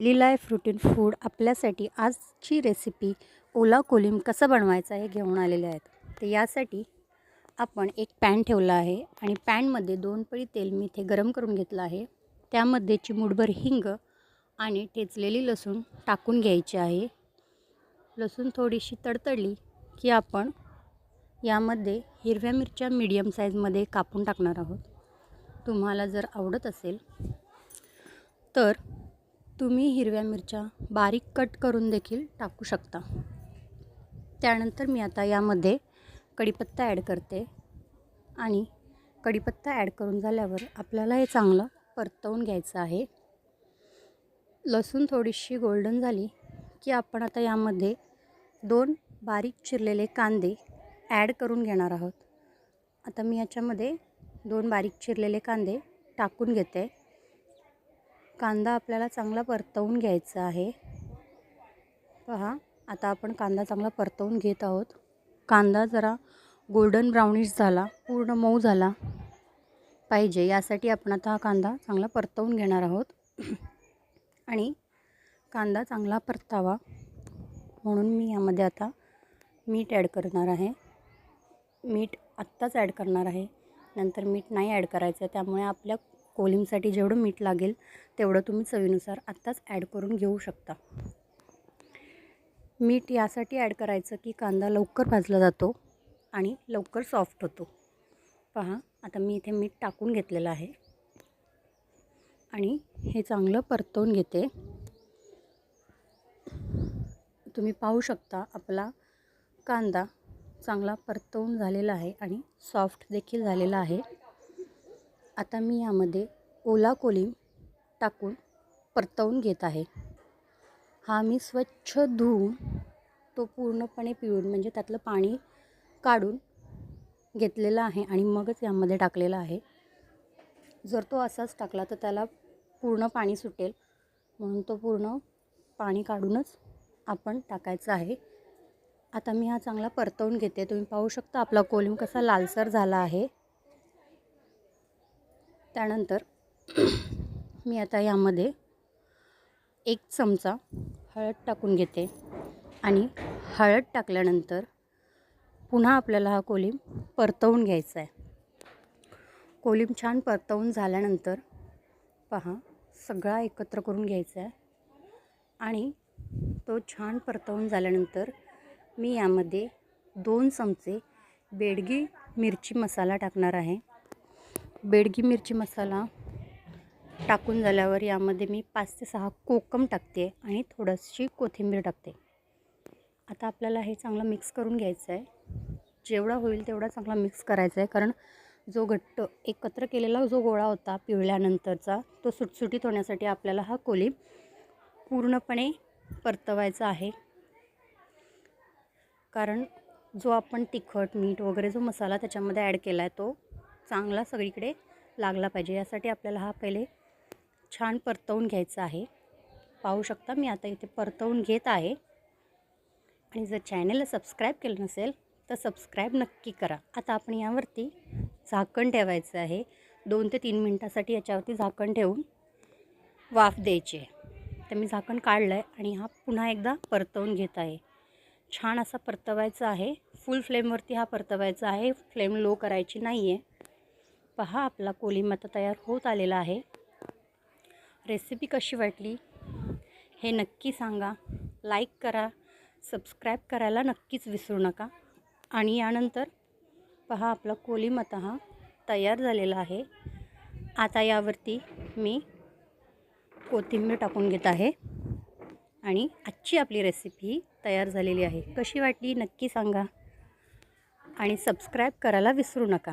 Daily life routine food आपल्यासाठी आजची recipe ओला कोलिम कसं बनवायचं हे घेऊन आलेले आहेत. तर यासाठी आपण एक पॅन ठेवला आहे आणि पॅनमध्ये दोन पळी तेल मी इथे गरम करून घेतलं आहे. त्यामध्ये चिमूटभर हिंग आणि ठेचलेली लसूण टाकून घ्यायची आहे. लसूण थोडीशी तडतडली की आपण यामध्ये हिरव्या मिरच्या मीडियम साईजमध्ये कापून टाकणार आहोत. तुम्हाला जर आवडत असेल तर तुम्ही हिरव्या मिरच्या बारीक कट करून देखील टाकू शकता. त्यानंतर मी आता यामध्ये कढीपत्ता ॲड करते आणि कढीपत्ता ॲड करून झाल्यावर आपल्याला हे चांगलं परतवून घ्यायचं आहे. लसूण थोडीशी गोल्डन झाली की आपण आता यामध्ये दोन बारीक चिरलेले कांदे ॲड करून घेणार आहोत. आता मी याच्यामध्ये दोन बारीक चिरलेले कांदे टाकून घेते. कांदा आपल्याला चांगला परतवून घ्यायचा आहे. पहा आता आपण कांदा चांगला परतवून घेत आहोत. कांदा जरा गोल्डन ब्राउनिश झाला पूर्ण मऊ झाला पाहिजे. यासाठी आपण आता हा कांदा चांगला परतवून घेणार आहोत. आणि कांदा चांगला परतावा म्हणून मी यामध्ये आता मीठ ॲड करणार आहे. मीठ आत्ताच ॲड करणार आहे. नंतर मीठ नाही ॲड करायचं त्यामुळे आपल्या कोलिमसाठी जेवढं मीठ लागेल तेवढं तुम्ही चवीनुसार आत्ताच ॲड करून घेऊ शकता. मीठ यासाठी ॲड करायचं की कांदा लवकर भाजला जातो आणि लवकर सॉफ्ट होतो. पहा आता मी इथे मीठ टाकून घेतलेलं आहे. आणि हे चांगलं परतवून घेते. तुम्ही पाहू शकता आपला कांदा चांगला परतवून झालेला आहे आणि सॉफ्ट देखील झालेला आहे. आता मी यामध्ये ओला कोलिम टाकून परतवून घेत आहे. हा मी स्वच्छ धुवून तो पूर्णपणे पिळून म्हणजे त्यातलं पाणी काढून घेतलेला आहे आणि मगच यामध्ये टाकलेला आहे. जर तो असाच टाकला तर त्याला पूर्ण पाणी सुटेल. म्हणून तो पूर्ण पाणी काढूनच आपण टाकायचं आहे. आता मी हा चांगला परतवून घेते. तुम्ही पाहू शकता आपला कोलिम कसा लालसर झाला आहे. त्यानंतर मी आता यामध्ये एक चमचा हळद टाकून घेते आणि हळद टाकल्यानंतर पुन्हा आपल्याला हा कोलिम परतवून घ्यायचा आहे. कोलिम छान परतवून झाल्यानंतर पहा सगळा एकत्र करून घ्यायचा आहे आणि तो छान परतवून झाल्यानंतर मी यामध्ये दोन चमचे बेडगी मिरची मसाला टाकणार आहे. बेडगी मिरची मसाला टाकून झाल्यावर यामध्ये मी पाच ते सहा कोकम टाकते आणि थोडीशी कोथिंबीर टाकते. आता आपल्याला हे चांगलं मिक्स करून घ्यायचं आहे. जेवढा होईल तेवढा चांगला मिक्स करायचा आहे कारण जो घट्ट एकत्र केलेला जो गोळा होता पिळल्यानंतरचा तो सुटसुटीत होण्यासाठी आपल्याला हा कोली पूर्णपणे परतवायचा आहे. कारण जो आपण तिखट मीठ वगैरे जो मसाला त्याच्यामध्ये ॲड केला आहे तो चांगला सगळीकडे लागला पाहिजे. यासाठी आपल्याला हा पहिले छान परतवून घ्यायचा आहे. पाहू शकता मी आता इथे परतवून घेत आहे. आणि जर चॅनलला सबस्क्राईब केलं नसेल तर सबस्क्राईब नक्की करा. आता आपण यावरती झाकण ठेवायचं आहे. दोन ते तीन मिनटासाठी याच्यावरती झाकण ठेवून वाफ द्यायची तर मी झाकण काढलं आहे आणि हा पुन्हा एकदा परतवून घेत आहे. छान असा परतवायचा आहे. फुल फ्लेमवरती हा परतवायचा आहे. फ्लेम लो करायची नाही आहे पहा आपला कोलिम आता तयार होत आलेला आहे. रेसिपी कशी वाटली? हे नक्की सांगा. लाईक करा सबस्क्राईब करायला नक्कीच विसरू नका. आणि यानंतर पहा आपला कोलिम आता हा तयार झालेला आहे. आता यावरती मी कोथिंबीर टाकून घेत आहे. आणि आजची आपली रेसिपी तयार झालेली आहे. कशी वाटली नक्की सांगा. आणि सबस्क्राईब करायला विसरू नका.